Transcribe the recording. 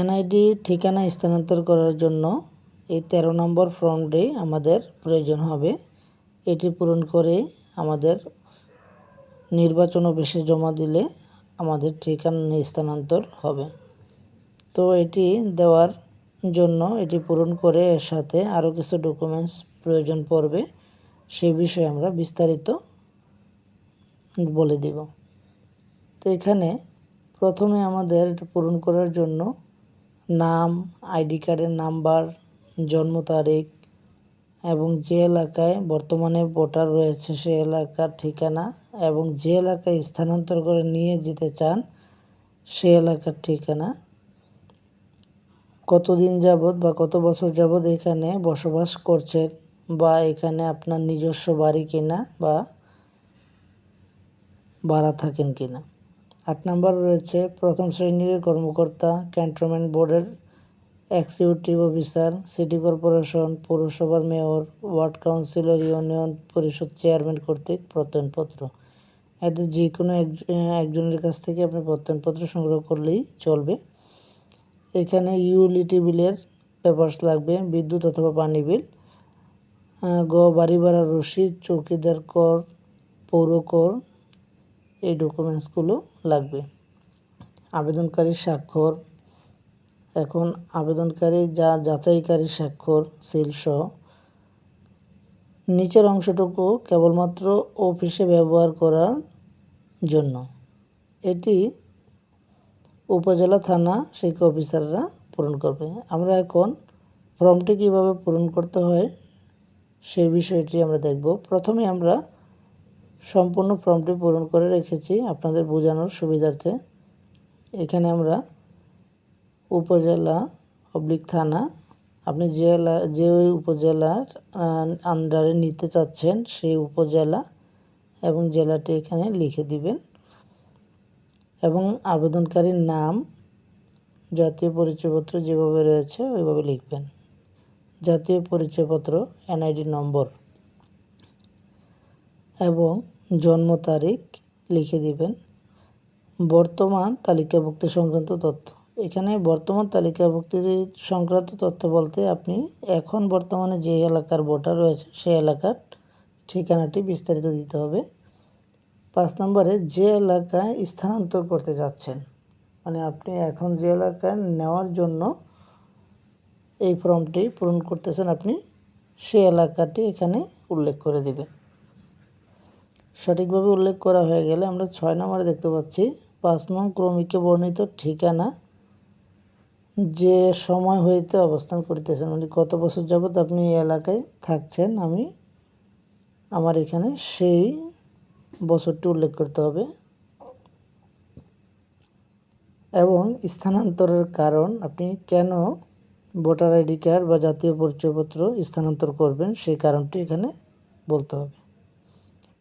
NID ঠিকানা স্থানান্তর করার জন্য এই তেরো নম্বর ফর্মটি আমাদের প্রয়োজন হবে। এটি পূরণ করে আমাদের নির্বাচন অফিসে জমা দিলে আমাদের ঠিকানা স্থানান্তর হবে। তো এটি দেওয়ার জন্য এটি পূরণ করে এর সাথে আরও কিছু ডকুমেন্টস প্রয়োজন পড়বে, সে বিষয়ে আমরা বিস্তারিত বলে দিব। তো এখানে প্রথমে আমাদের পূরণ করার জন্য নাম, আইডি কার্ডের নাম্বার, জন্ম তারিখ এবং যে এলাকায় বর্তমানে ভোটার রয়েছে সে এলাকার ঠিকানা এবং যে এলাকায় স্থানান্তর করে নিয়ে যেতে চান সে এলাকার ঠিকানা। কতদিন যাবৎ বা কত বছর যাবৎ এখানে বসবাস করছেন বা এখানে আপনার নিজস্ব বাড়ি কিনা বা ভাড়া থাকেন কিনা? আট নম্বর রয়েছে, প্রথম শ্রেণির কর্মকর্তা, ক্যান্টনমেন্ট বোর্ডের এক্সিকিউটিভ অফিসার, সিটি কর্পোরেশন, পৌরসভার মেয়র, ওয়ার্ড কাউন্সিলর, ইউনিয়ন পরিষদ চেয়ারম্যান কর্তৃক প্রত্যয়নপত্র। এদের যে কোনো একজনের কাছ থেকে আপনি প্রত্যয়নপত্র সংগ্রহ করলেই চলবে। এখানে ইউলিটি বিলের পেপার্স লাগবে, বিদ্যুৎ অথবা পানি বিল। গ, বাড়ি ভাড়ার রসিদ, চৌকিদার কর, পৌর কর এই ডকুমেন্টসগুলো লাগবে। আবেদনকারীর স্বাক্ষর, এখন আবেদনকারী যা যাচাইকারী স্বাক্ষর সিলসহ নিচের অংশটুকু কেবলমাত্র অফিসে ব্যবহার করার জন্য। এটি উপজেলা থানা শিক্ষা অফিসাররা পূরণ করবে। আমরা এখন ফর্মটি কীভাবে পূরণ করতে হয় সেই বিষয়টি আমরা দেখব। প্রথমে আমরা সম্পূর্ণ ফর্মটি পূরণ করে রেখেছি আপনাদের বোঝানোর সুবিধার্থে। এখানে আমরা উপজেলা অবলিক থানা, আপনি যে যে ওই উপজেলার আন্ডারে নিতে চাচ্ছেন সেই উপজেলা এবং জেলাটি এখানে লিখে দিবেন। এবং আবেদনকারীর নাম, জাতীয় পরিচয়পত্র যেভাবে রয়েছে ওইভাবে লিখবেন। জাতীয় পরিচয়পত্র এনআইডি নম্বর জন্ম তারিখ লিখে দিবেন। বর্তমান তালিকাভুক্তি সংক্রান্ত তথ্য। এখানে বর্তমান তালিকাভুক্তি সংক্রান্ত তথ্য বলতে আপনি এখন বর্তমানে যে এলাকার ভোটার রয়েছে, সেই এলাকার ঠিকানাটি বিস্তারিত দিতে হবে। পাঁচ নম্বরে, যে এলাকায় স্থানান্তর করতে যাচ্ছেন মানে আপনি এখন যে এলাকায় নেওয়ার জন্য এই ফর্মটি পূরণ করতেছেন, আপনি সে এলাকাটি এখানে উল্লেখ করে দেবেন। সঠিকভাবে উল্লেখ করা হয়ে গেলে আমরা ছয় নম্বরে দেখতে পাচ্ছি, পাঁচ নং ক্রমিকে বর্ণিত ঠিকানা যে সময় হইতে অবস্থান করিতেছেন। মানে কত বছর যাবৎ আপনি এই এলাকায় থাকছেন, আমি আমার এখানে সেই বছরটি উল্লেখ করতে হবে। এবং স্থানান্তরের কারণ, আপনি কেন ভোটার আইডি কার্ড বা জাতীয় পরিচয়পত্র স্থানান্তর করবেন, সেই কারণটি এখানে বলতে হবে।